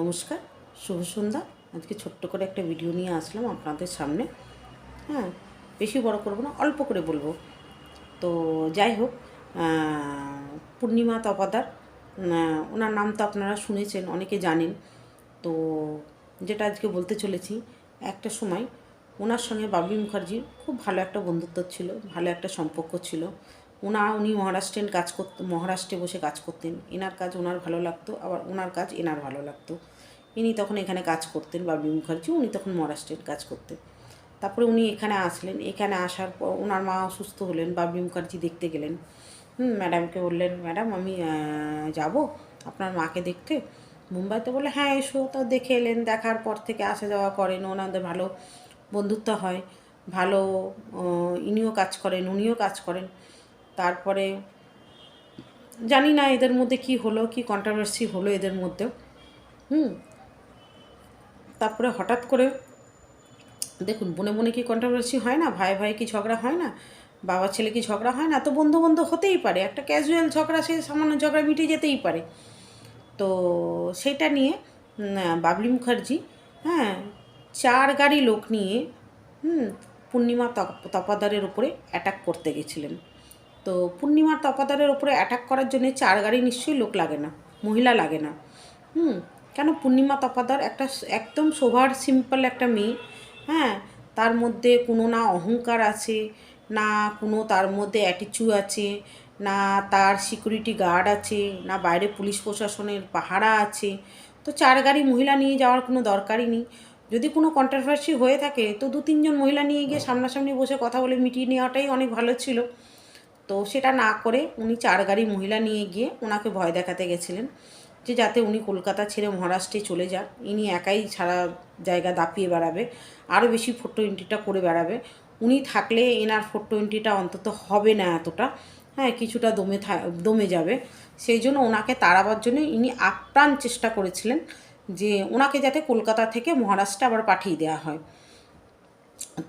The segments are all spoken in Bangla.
নমস্কার, শুভ সন্ধ্যা। আজকে ছোট্ট করে একটা ভিডিও নিয়ে আসলাম আপনাদের সামনে। হ্যাঁ বেশি বড় করব না, অল্প করে বলব। তো যাই হোক পূর্ণিমা তপাদার ওনার নাম তো আপনারা শুনেছেন, অনেকে জানেন। তো যেটা আজকে বলতে চলেছি, একটা সময় ওনার সঙ্গে বাবলি মুখার্জির খুব ভালো একটা বন্ধুত্ব ছিল, ভালো একটা সম্পর্ক ছিল। ওনা, উনি মহারাষ্ট্রের কাজ করত, মহারাষ্ট্রে বসে কাজ করতেন। এনার কাজ ওনার ভালো লাগতো, আবার ওনার কাজ এনার ভালো লাগতো। ইনি তখন এখানে কাজ করতেন, বাবলি মুখার্জি। উনি তখন মহারাষ্ট্রের কাজ করতেন। তারপরে উনি এখানে আসলেন। এখানে আসার পর ওনার মা অসুস্থ হলেন, বাবলি মুখার্জি দেখতে গেলেন। হুম, ম্যাডামকে বললেন, ম্যাডাম, আমি যাব আপনার মাকে দেখতে? মুম্বাইতে বলে হ্যাঁ এসো। তো দেখে এলেন। দেখার পর থেকে আসা যাওয়া করেন। ওনাদের ভালো বন্ধুত্ব হয়। ভালো ইনিও কাজ করেন, উনিও কাজ করেন। তারপরে জানি না এদের মধ্যে কি হলো, কি কন্ট্রোভার্সি হলো এদের মধ্যে হুম তারপরে হঠাৎ করে, দেখুন বনে বনে কি কন্ট্রোভার্সি হয় না? ভাই ভাই কি ঝগড়া হয় না? বাবা ছেলে কি ঝগড়া হয় না? তো বন্ধু বন্ধু হতেই পারে। একটা ক্যাজুয়াল ঝগড়া, সে সামান্য ঝগড়া মিটে যেতেই পারে। তো সেটা নিয়ে বাবলি মুখার্জি হ্যাঁ চার গাড়ি লোক নিয়ে, হুম, পূর্ণিমা তপ- তপাদারের উপরে অ্যাটাক করতে গেছিলেন। তো পূর্ণিমা তপাদারের উপরে অ্যাটাক করার জন্য চার গাড়ি নিশ্চয়ই লোক লাগে না, মহিলা লাগে না। হুম কেন পূর্ণিমা তপাদার একটা একদম সোভার সিম্পল একটা মেয়ে। হ্যাঁ তার মধ্যে কোনো না অহংকার আছে, না কোনো তার মধ্যে অ্যাটিচিউড আছে, না তার সিকিউরিটি গার্ড আছে, না বাইরে পুলিশ প্রশাসনের পাহারা আছে। তো চার গাড়ি মহিলা নিয়ে যাওয়ার কোনো দরকারই নেই। যদি কোনো কন্ট্রোভার্সি হয়ে থাকে, তো দু তিনজন মহিলা নিয়ে গিয়ে সামনাসামনি বসে কথা বলে মিটিয়ে নেওয়াটাই অনেক ভালো ছিল। তো সেটা না করে উনি চার গাড়ি মহিলা নিয়ে গিয়ে ওনাকে ভয় দেখাতে গেছিলেন। যে যাতে উনি কলকাতা ছেড়ে মহারাষ্ট্রে চলে যান। ইনি একাই সারা জায়গা দাপিয়ে বেড়াবে, আরও বেশি ফোর টোয়েন্টিটা করে বেড়াবে। উনি থাকলে এনার ফোর টোয়েন্টিটা অন্তত হবে না এতটা। হ্যাঁ কিছুটা দমে দমে যাবে। সেই জন্য ওনাকে তাড়াবার জন্য ইনি আপ্রাণ চেষ্টা করেছিলেন যে ওনাকে যাতে কলকাতা থেকে মহারাষ্ট্রে আবার পাঠিয়ে দেওয়া হয়।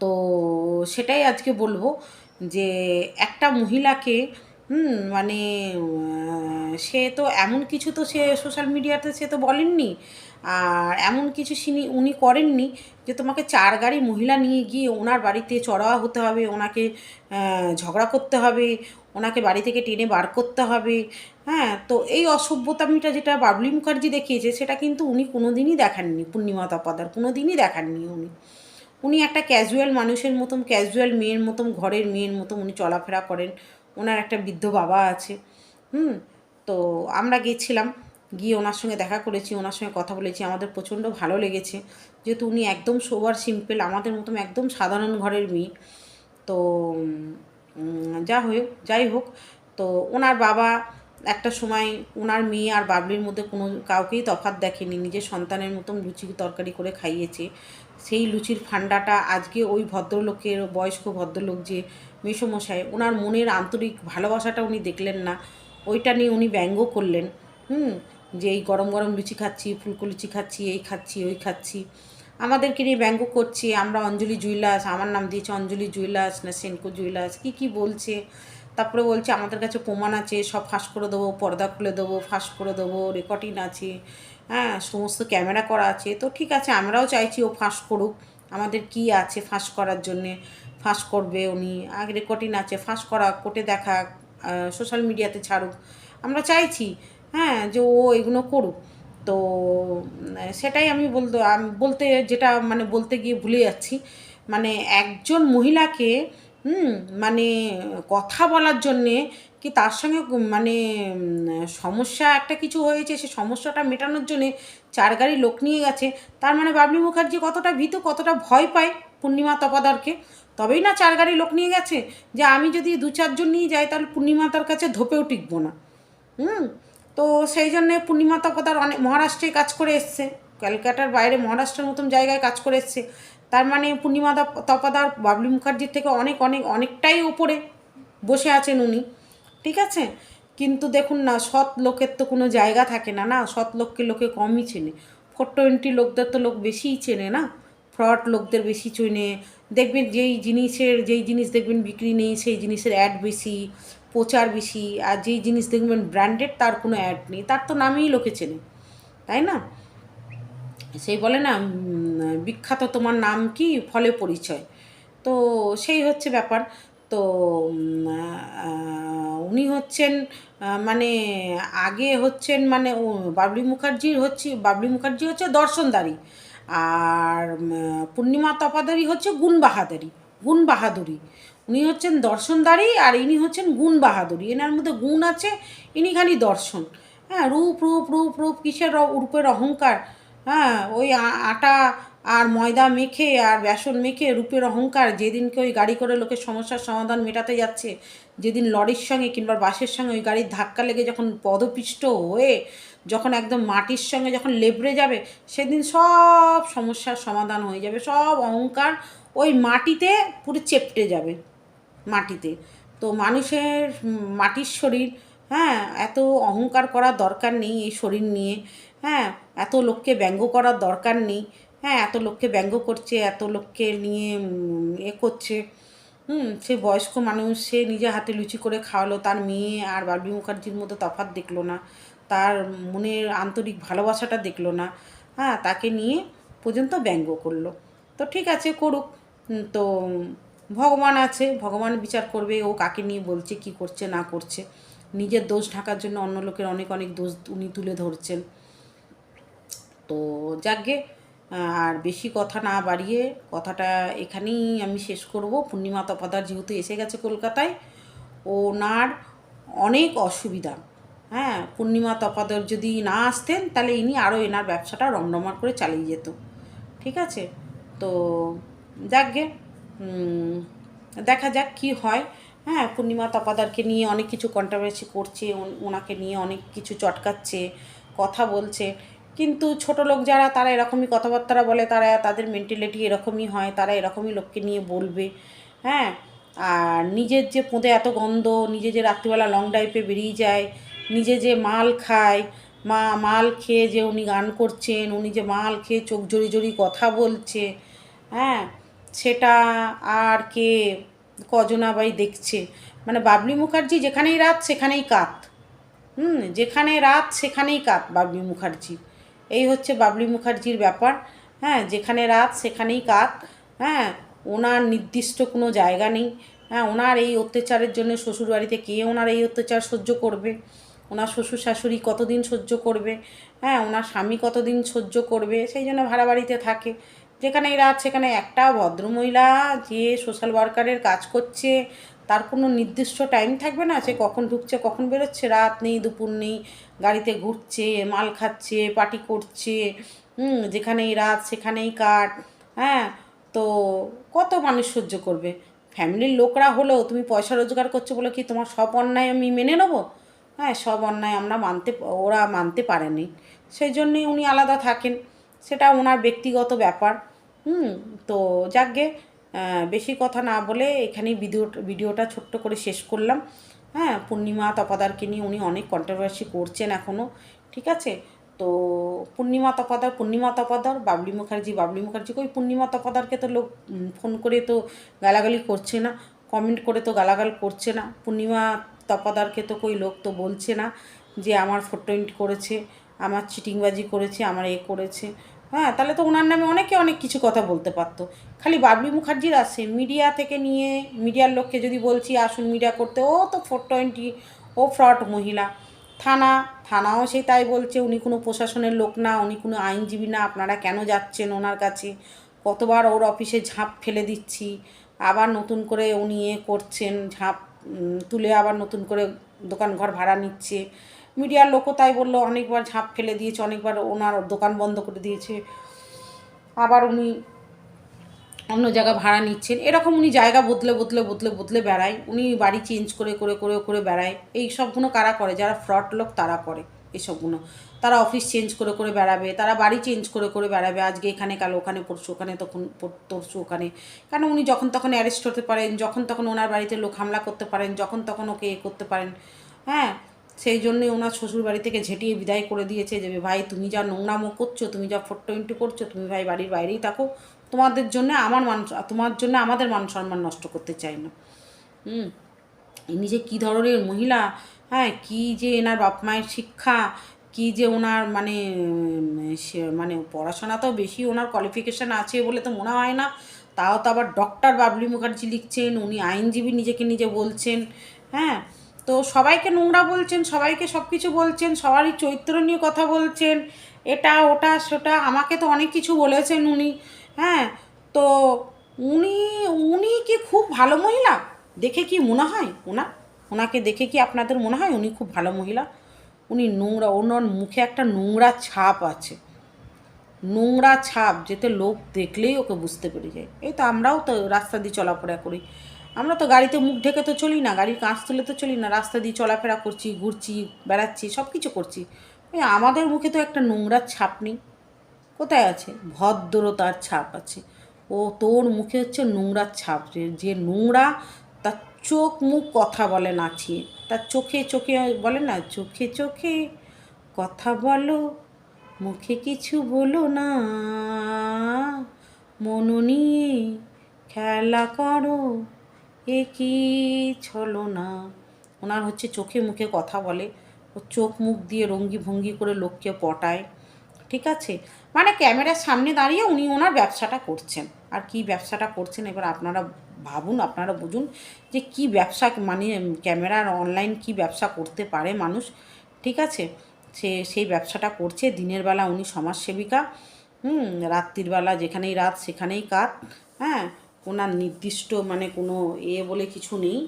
তো সেটাই আজকে বলব যে একটা মহিলাকে হুম মানে সে তো এমন কিছু তো সে সোশ্যাল মিডিয়াতে সে তো বলেননি। আর এমন কিছু সিনি, উনি করেননি যে তোমাকে চার গাড়ি মহিলা নিয়ে গিয়ে ওনার বাড়িতে চড়াওয়া হতে হবে, ওনাকে ঝগড়া করতে হবে, ওনাকে বাড়ি থেকে টেনে বার করতে হবে। হ্যাঁ তো এই অসভ্যতামিটা যেটা বাবলি মুখার্জি দেখিয়েছে, সেটা কিন্তু উনি কোনো দিনই দেখাননি, পূর্ণিমা তপাদার কোনো দিনই দেখাননি উনি। উনি একটা ক্যাজুয়াল মানুষের মতন ক্যাজুয়াল মেয়ের মতন, ঘরের মেয়ের মতন উনি চলাফেরা করেন। ওনার একটা বৃদ্ধ বাবা আছে, হুম? তো আমরা গেছিলাম, গিয়ে ওনার সঙ্গে দেখা করেছি, ওনার সঙ্গে কথা বলেছি। আমাদের প্রচণ্ড ভালো লেগেছে। যেহেতু উনি একদম সোবার সিম্পল, আমাদের মতন একদম সাধারণ ঘরের মেয়ে। তো যা হোক যাই হোক, তো ওনার বাবা একটা সময় ওনার মেয়ে আর বাবলির মধ্যে কোনো কাউকেই তফাৎ দেখেনি। নিজের সন্তানের মতন লুচি তরকারি করে খাইয়েছে। সেই লুচির ফান্ডাটা আজকে ওই ভদ্রলোকের, বয়স্ক ভদ্রলোক যে মেসমশাই ওনার মনের আন্তরিক ভালোবাসাটা উনি দেখলেন না। ওইটা নিয়ে উনি ব্যঙ্গ করলেন। হুম? যে এই গরম গরম লুচি খাচ্ছি ফুলকো লুচি খাচ্ছি, এই খাচ্ছি, ওই খাচ্ছি। আমাদেরকে নিয়ে ব্যঙ্গ করছে। আমরা অঞ্জলি জুইলাস আমার নাম দিয়েছে অঞ্জলি জুইলাস না সেনকো জুইলাস কী কী বলছে? তারপরে বলছে, আমাদের কাছে প্রমাণ আছে, সব ফাঁস করে দেবো, পর্দা খুলে দেবো, ফাঁস করে দেবো, রেকর্ডিং আছে। হ্যাঁ সমস্ত ক্যামেরা করা আছে। তো ঠিক আছে, আমরাও চাইছি ও ফাঁস করুক। আমাদের কি আছে ফাঁস করার জন্যে? ফাঁস করবে উনি। আগে রেকর্ডিং আছে, ফাঁস করা, কোর্টে দেখা সোশ্যাল মিডিয়াতে ছাড়ুক। আমরা চাইছি হ্যাঁ যে ও এগুলো করুক। তো সেটাই আমি বলতে বলতে যেটা মানে বলতে গিয়ে ভুলে যাচ্ছি। মানে একজন মহিলাকে, হুম মানে কথা বলার জন্যে কি তার সঙ্গে মানে সমস্যা একটা কিছু হয়েছে? সে সমস্যাটা মেটানোর জন্যে চার গাড়ি লোক নিয়ে গেছে। তার মানে বাবলি মুখার্জি কতটা ভীত, কতটা ভয় পায় পূর্ণিমা তপাদারকে। তবেই না চার গাড়ি লোক নিয়ে গেছে যে আমি যদি দু চারজন নিয়ে যাই তাহলে পূর্ণিমাতার কাছে ধোপেও টিকবো না। হুম? তো সেই জন্যে পূর্ণিমা তপাদার অনেক মহারাষ্ট্রে কাজ করে এসছে। ক্যালকাটার বাইরে মহারাষ্ট্রের মতন জায়গায় কাজ করে এসছে। তার মানে পূর্ণিমা তপাদার বাবলি মুখার্জির থেকে অনেক অনেক, অনেকটাই ওপরে বসে আছেন উনি। ঠিক আছে? কিন্তু দেখুন না, সৎ লোকের তো কোনো জায়গা থাকে না না? সৎ লোককে লোকে কমই চেনে। ফোর টোয়েন্টি লোকদের তো লোক বেশিই চেনে না? ফ্রড লোকদের বেশি চেনে দেখবেন যেই জিনিসের, যেই জিনিস দেখবেন বিক্রি নেই, সেই জিনিসের অ্যাড বেশি, প্রচার বেশি, আর যেই জিনিস দেখবেন ব্র্যান্ডেড তার কোনো অ্যাড নেই, তার তো নামেই লোকে চেনে, তাই না? সেই বলে না বিখ্যাত তোমার নাম কি? ফলে পরিচয়। তো সেই হচ্ছে ব্যাপার। তো উনি হচ্ছেন মানে আগে হচ্ছেন মানে বাবলি মুখার্জির হচ্ছে, বাবলি মুখার্জি হচ্ছে দর্শনদারি। আর পূর্ণিমা তপাদারি হচ্ছে গুণ বাহাদারি গুণ বাহাদুরি উনি হচ্ছেন দর্শনদারি আর ইনি হচ্ছেন গুণ বাহাদুরি এনার মধ্যে গুণ আছে, ইনি খালি দর্শন। হ্যাঁ রূপ রূপ রূপ রূপ, কিসের রূপের অহংকার? হ্যাঁ ওই আটা আর ময়দা মেখে আর বেসন মেখে রূপের অহংকার, যেদিনকে ওই গাড়ি করে লোকের সমস্যার সমাধান মেটাতে যাচ্ছে, যেদিন লরির সঙ্গে কিংবা বাসের সঙ্গে ওই গাড়ির ধাক্কা লেগে যখন পদপিষ্ট হয়ে, যখন একদম মাটির সঙ্গে যখন লেবড়ে যাবে, সেদিন সব সমস্যার সমাধান হয়ে যাবে, সব অহংকার ওই মাটিতে পুরো চেপটে যাবে, মাটিতে। তো মানুষের মাটির শরীর হ্যাঁ এত অহংকার করার দরকার নেই এই শরীর নিয়ে হ্যাঁ এত লোককে ব্যঙ্গ করার দরকার নেই। হ্যাঁ এত লোককে ব্যঙ্গ করছে, এত লোককে নিয়ে এ করছে। হুম, সে বয়স্ক মানুষ, সে নিজে হাতে লুচি করে খাওয়ালো, তার মেয়ে আর বাবলি মুখার্জির মধ্যে তফাৎ দেখল না। তার মনের আন্তরিক ভালোবাসাটা দেখল না। হ্যাঁ তাকে নিয়ে পর্যন্ত ব্যঙ্গ করল। তো ঠিক আছে, করুক। তো ভগবান আছে, ভগবান বিচার করবে, ও কাকে নিয়ে বলছে, কি করছে, না করছে। নিজের দোষ ঢাকার জন্য অন্য লোকের অনেক অনেক দোষ উনি তুলে ধরছেন। তো যাকগে আর বেশি কথা না বাড়িয়ে কথাটা এখানেই আমি শেষ করব। পূর্ণিমা তপাদার যেহেতু এসে গেছে কলকাতায়, ওনার অনেক অসুবিধা। হ্যাঁ পূর্ণিমা তপাদর যদি না আসতেন, তাহলে ইনি আরও এনার ব্যবসাটা রমরমার করে চালিয়ে যেত। ঠিক আছে? তো যাকগে দেখা যাক কি হয়। হ্যাঁ পূর্ণিমা তপাদারকে নিয়ে অনেক কিছু কন্ট্রোভার্সি করছে, ওন- ওনাকে নিয়ে অনেক কিছু চটকাচ্ছে, কথা বলছে। কিন্তু ছোট লোক যারা, তারা এরকমই কথাবার্তা বলে, তারা তাদের মেন্টালিটি এরকমই হয়, তারা এরকমই লোককে নিয়ে বলবে। হ্যাঁ? আর নিজের যে পোঁদে এত গন্ধ, নিজে যে রাত্রিবেলা লং ড্রাইভে বেরিয়ে যায়, নিজে যে মাল খায়, মা, মাল খেয়ে যে উনি গান করছেন, উনি যে মাল খেয়ে চোখ জড়ি জড়ি কথা বলছে হ্যাঁ? সেটা আর কে কজনাবাই দেখছে। মানে বাবলি মুখার্জি যেখানেই রাত, সেখানেই কাত। হুম? যেখানে রাত, সেখানেই কাত বাবলি মুখার্জি। এই হচ্ছে বাবলি মুখার্জির ব্যাপার। হ্যাঁ যেখানে রাত, সেখানেই কাত হ্যাঁ ওনার নির্দিষ্ট কোনো জায়গা নেই। হ্যাঁ ওনার এই অত্যাচারের জন্য শ্বশুরবাড়িতে কে ওনার এই অত্যাচার সহ্য করবে? ওনার শ্বশুর শাশুড়ি কতদিন সহ্য করবে? হ্যাঁ ওনার স্বামী কতদিন সহ্য করবে? সেই জন্য ভাড়া বাড়িতে থাকে। যেখানেই রাত, সেখানে একটা ভদ্রমহিলা যে সোশ্যাল ওয়ার্কারের কাজ করছে তার কোনো নির্দিষ্ট টাইম থাকবে না, সে কখন ঢুকছে, কখন বেরোচ্ছে, রাত নেই, দুপুর নেই, গাড়িতে ঘুরছে, মাল খাচ্ছে পার্টি করছে, হুম, যেখানেই রাত সেখানেই কাট হ্যাঁ তো কত মানুষ সহ্য করবে? ফ্যামিলির লোকরা হলেও তুমি পয়সা রোজগার করছ বলে কি তোমার সব অন্যায় আমি মেনে নেব? হ্যাঁ সব অন্যায় আমরা মানতে, ওরা মানতে পারেনি। সেই জন্যই উনি আলাদা থাকেন। সেটা ওনার ব্যক্তিগত ব্যাপার। হুম, তো যাকগে বেশি কথা না বলে এখানেই ভিডিও ভিডিওটা ছোট্ট করে শেষ করলাম। হ্যাঁ পূর্ণিমা তপাদারকে নিয়ে উনি অনেক কন্ট্রোভার্সি করছেন এখনও ঠিক আছে? তো পূর্ণিমা তপাদার পূর্ণিমা তপাদার, বাবলি মুখার্জি বাবলি মুখার্জি ওই পূর্ণিমা তপাদারকে তো লোক ফোন করে তো গালাগালি করছে না কমেন্ট করে তো গালাগাল করছে না। পূর্ণিমা তপাদারকে তো কই লোক তো বলছে না যে আমার ফোটোইন্ট করেছে, আমার চিটিংবাজি করেছে, আমার এ করেছে। হ্যাঁ তাহলে তো ওনার নামে অনেকে অনেক কিছু কথা বলতে পারতো। খালি বাবলি মুখার্জির আসে, মিডিয়া থেকে নিয়ে, মিডিয়ার লোককে যদি বলছি, আসুন মিডিয়া করতে, ও তো ফোর টোয়েন্টি, ও ফ্রড মহিলা। থানা, থানাও সেই তাই বলছে, উনি কোনো প্রশাসনের লোক না, উনি কোনো আইনজীবী না, আপনারা কেন যাচ্ছেন ওনার কাছে? কতবার ওর অফিসে ঝাঁপ ফেলে দিচ্ছি, আবার নতুন করে উনি এ করছেন, ঝাঁপ তুলে আবার নতুন করে দোকান ঘর ভাড়া নিচ্ছে। মিডিয়ার লোকও তাই বলল, অনেকবার ঝাঁপ ফেলে দিয়েছে, অনেকবার ওনার দোকান বন্ধ করে দিয়েছে। আবার উনি অন্য জায়গা ভাড়া নিচ্ছেন। এরকম উনি জায়গা বদলে বদলে বদলে বদলে বেড়ায়। উনি বাড়ি চেঞ্জ করে করে করে করে বেড়ায়। এই সবগুলো কারা করে? যারা ফ্রড লোক, তারা করে এসবগুলো। তারা অফিস চেঞ্জ করে করে বেড়াবে, তারা বাড়ি চেঞ্জ করে করে বেড়াবে। আজকে এখানে কাল ওখানে, পরশু ওখানে, তখন পর- ওখানে। কেন উনি যখন তখন অ্যারেস্ট হতে পারেন, যখন তখন ওনার বাড়িতে লোক হামলা করতে পারেন, যখন তখন ওকে এ করতে পারেন। হ্যাঁ সেই জন্যই ওনার শ্বশুর বাড়ি থেকে ঝেঁটিয়ে বিদায় করে দিয়েছে যে, ভাই, তুমি যা নোংরামো করছ, তুমি যা ফোর টোয়েন্টি করছ, তুমি ভাই বাড়ির বাইরেই থাকো। তোমাদের জন্য আমার মান, তোমার জন্য আমাদের মান সম্মান নষ্ট করতে চাই না। হুম। ইনি যে কী ধরনের মহিলা? হ্যাঁ কী যে এনার বাপ মায়ের শিক্ষা, কি যে ওনার মানে সে মানে পড়াশোনা তো বেশি ওনার কোয়ালিফিকেশান আছে বলে তো মনে হয় না। তাও তো আবার ডক্টর বাবলি মুখার্জি লিখছেন, উনি আইনজীবী নিজেকে নিজে বলছেন। হ্যাঁ তো সবাইকে নোংরা বলছেন, সবাইকে সব কিছু বলছেন, সবারই চরিত্র নিয়ে কথা বলছেন, এটা, ওটা, সেটা, আমাকে তো অনেক কিছু বলেছেন উনি হ্যাঁ তো উনি উনি কি খুব ভালো মহিলা? দেখে কি মনে হয় ওনা ওনাকে দেখে কি আপনাদের মনে হয় উনি খুব ভালো মহিলা? উনি নোংরা ওনার মুখে একটা নোংরা ছাপ আছে। নোংরা ছাপ, যেতে লোক দেখলেই ওকে বুঝতে পেরে যায়। এই তো আমরাও তো রাস্তা দিয়ে চলাফেরা করি। আমরা তো গাড়িতে মুখ ঢেকে তো চলি না, গাড়ির কাঁচ তুলে তো চলি না, রাস্তা দিয়ে চলাফেরা করছি, ঘুরছি, বেড়াচ্ছি সব কিছু করছি আমাদের মুখে তো একটা নোংরার ছাপ নেই। কোথায় আছে? ভদ্রতার ছাপ আছে। ও তোর মুখে হচ্ছে নোংরার ছাপ যে নোংরা তার চোখ মুখ কথা বলে নাচিয়ে। তার চোখে চোখে বলে না, চোখে চোখে কথা বলো, মুখে কিছু বলো না। মন নিয়ে খেলা করো। এ কি ছলো না ওনার হচ্ছে চোখে মুখে কথা বলে। ও চোখ মুখ দিয়ে রঙ্গি ভঙ্গি করে লোককে পটায়। ঠিক আছে? মানে ক্যামেরার সামনে দাঁড়িয়ে উনি ওনার ব্যবসাটা করছেন। আর কি ব্যবসাটা করছেন এবার আপনারা ভাবুন, আপনারা বুঝুন যে কি ব্যবসা মানে ক্যামেরার অনলাইন কি ব্যবসা করতে পারে মানুষ। ঠিক আছে? সে, সেই ব্যবসাটা করছে। দিনের বেলা উনি সমাজসেবিকা। হুম, রাত্রির বেলা যেখানেই রাত সেখানেই কাত। হ্যাঁ? ওনার নির্দিষ্ট মানে কোনো এ বলে কিছু নেই।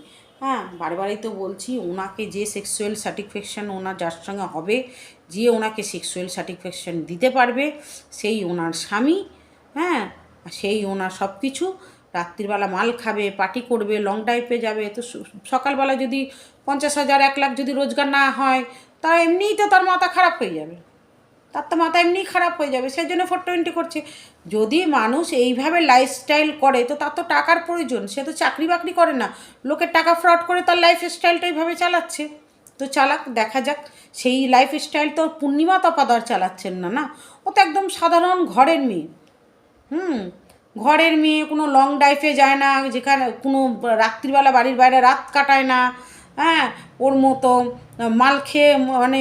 হ্যাঁ বারবারই তো বলছি, ওনাকে যে সেক্সুয়াল স্যাটিসফ্যাকশান ওনার যার সঙ্গে হবে, যে ওনাকে সেক্সুয়াল স্যাটিসফ্যাকশান দিতে পারবে, সেই ওনার স্বামী হ্যাঁ সেই ওনার সব কিছু রাত্রিবেলা মাল খাবে পার্টি করবে লং ড্রাইভে যাবে, তো সকালবেলা যদি পঞ্চাশ হাজার, এক লাখ যদি রোজগার না হয়, তা এমনিই তো তার মাথা খারাপ হয়ে যাবে। তার তো মাথা এমনিই খারাপ হয়ে যাবে, সেই জন্য ফোর টোয়েন্টি করছে। যদি মানুষ এইভাবে লাইফস্টাইল করে, তো তার তো টাকার প্রয়োজন। সে তো চাকরি বাকরি করে না। লোকের টাকা ফ্রড করে তার লাইফ স্টাইলটা এইভাবে চালাচ্ছে। তো চালাক, দেখা যাক। সেই লাইফ স্টাইল তো পূর্ণিমা তপাদার চালাচ্ছেন না না? ও তো একদম সাধারণ ঘরের মেয়ে। হুম? ঘরের মেয়ে, কোনো লং ড্রাইভে যায় না, যেখানে কোনো রাত্রিবেলা বাড়ির বাইরে রাত কাটায় না। হ্যাঁ? ওর মতো মাল খেয়ে মানে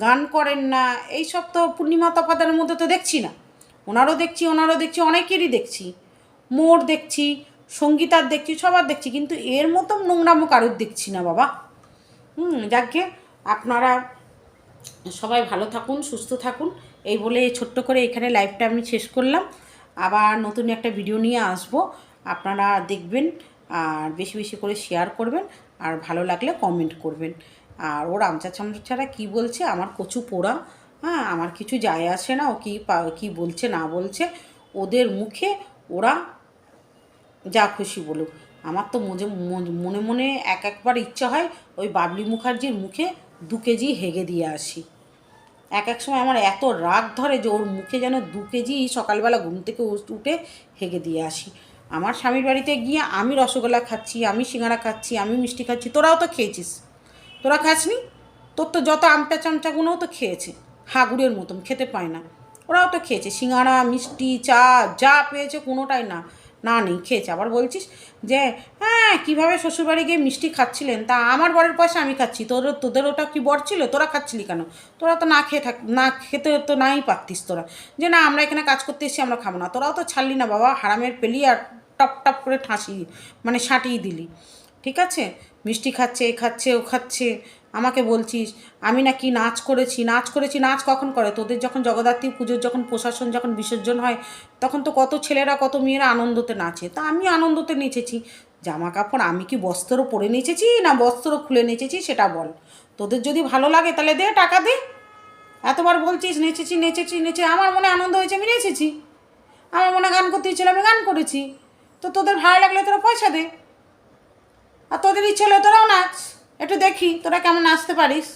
গান করেন না। এইসব তো পূর্ণিমা তপাদারের মধ্যে তো দেখছি না। ওনারও দেখছি ওনারও দেখছি, অনেকেরই দেখছি। মোর দেখছি, সঙ্গীতার দেখছি, সবার দেখছি, কিন্তু এর মতো নোংরামো কারোর দেখছি না বাবা। হুম যাকে আপনারা সবাই ভালো থাকুন, সুস্থ থাকুন। এই বলে ছোট্ট করে এখানে লাইভটা আমি শেষ করলাম। আবার নতুন একটা ভিডিও নিয়ে আসব। আপনারা দেখবেন আর বেশি বেশি করে শেয়ার করবেন আর ভালো লাগলে কমেন্ট করবেন। আর ওর আমচা ছাড়া কী বলছে? আমার কচু পোড়া। হ্যাঁ আমার কিছু যায় আসে না, ও কী পা- কী বলছে, না বলছে, ওদের মুখে ওরা যা খুশি বলুক। আমার তো মন- মনে এক একবার ইচ্ছা হয় ওই বাবলি মুখার্জির মুখে দু কেজি হেগে দিয়ে আসি। এক এক সময় আমার এত রাগ ধরে যে ওর মুখে যেন দু কেজি সকালবেলা ঘুম থেকে উঠে হেগে দিয়ে আসি। আমার স্বামীর বাড়িতে গিয়ে আমি রসগোল্লা খাচ্ছি, আমি সিঙ্গারা খাচ্ছি, আমি মিষ্টি খাচ্ছি, তোরাও তো খেয়েছিস। তোরা খাসনি? তোর তো যত আমটা চামচাগুলোও তো খেয়েছে। হাগুড়ের মতন, খেতে পায় না। ওরাও তো খেয়েছে সিঙ্গারা মিষ্টি, চা, যা পেয়েছে কোনোটাই না। না, নেই, খেয়েছে। আবার বলছিস যে হ্যাঁ কীভাবে শ্বশুরবাড়ি গিয়ে মিষ্টি খাচ্ছিলেন? তা আমার বরের পয়সা আমি খাচ্ছি। তোর, তোদের ওটা কি বর ছিল? তোরা খাচ্ছিলি কেন? তোরা তো না খেয়ে থাক, না খেতে তো নাই পারতিস তোরা। যে, না, আমরা এখানে কাজ করতে এসেছি, আমরা খাব না। তোরাও তো ছাড়লি না বাবা, হারামের পেলি আর টপ টপ করে ঠাঁসি মানে সাঁটিয়ে দিলি। ঠিক আছে? মিষ্টি খাচ্ছে, এ খাচ্ছে, ও খাচ্ছে। আমাকে বলছিস, আমি নাকি নাচ করেছি নাচ করেছি, নাচ কখন করে? তোদের যখন জগদ্ধাত্রী পুজোর যখন প্রশাসন যখন বিসর্জন হয়, তখন তো কত ছেলেরা, কত মেয়েরা আনন্দতে নাচে। তা আমি আনন্দতে নেচেছি। জামা কাপড় আমি কি বস্ত্র পরে নেচেছি না বস্ত্র খুলে নেচেছি সেটা বল। তোদের যদি ভালো লাগে তাহলে দে টাকা দে। এতবার বলছিস নেচেছি নেচেছি, নেচে, আমার মনে আনন্দ হয়েছে, আমি নেচেছি। আমার মনে গান করতে ইচ্ছিল আমি গান করেছি। তো তোদের ভালো লাগলে তোরা পয়সা দে। আর তোদের ইচ্ছে হলে তোরাও নাচ। একটু দেখি, তোরা কেমন আসতে পারিস?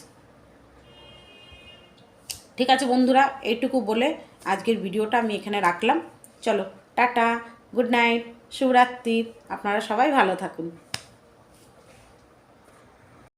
ঠিক আছে বন্ধুরা, এইটুকু বলে আজকের ভিডিওটা আমি এখানে রাখলাম। চলো, টাটা, গুড নাইট, শুভরাত্রি, আপনারা সবাই ভালো থাকুন।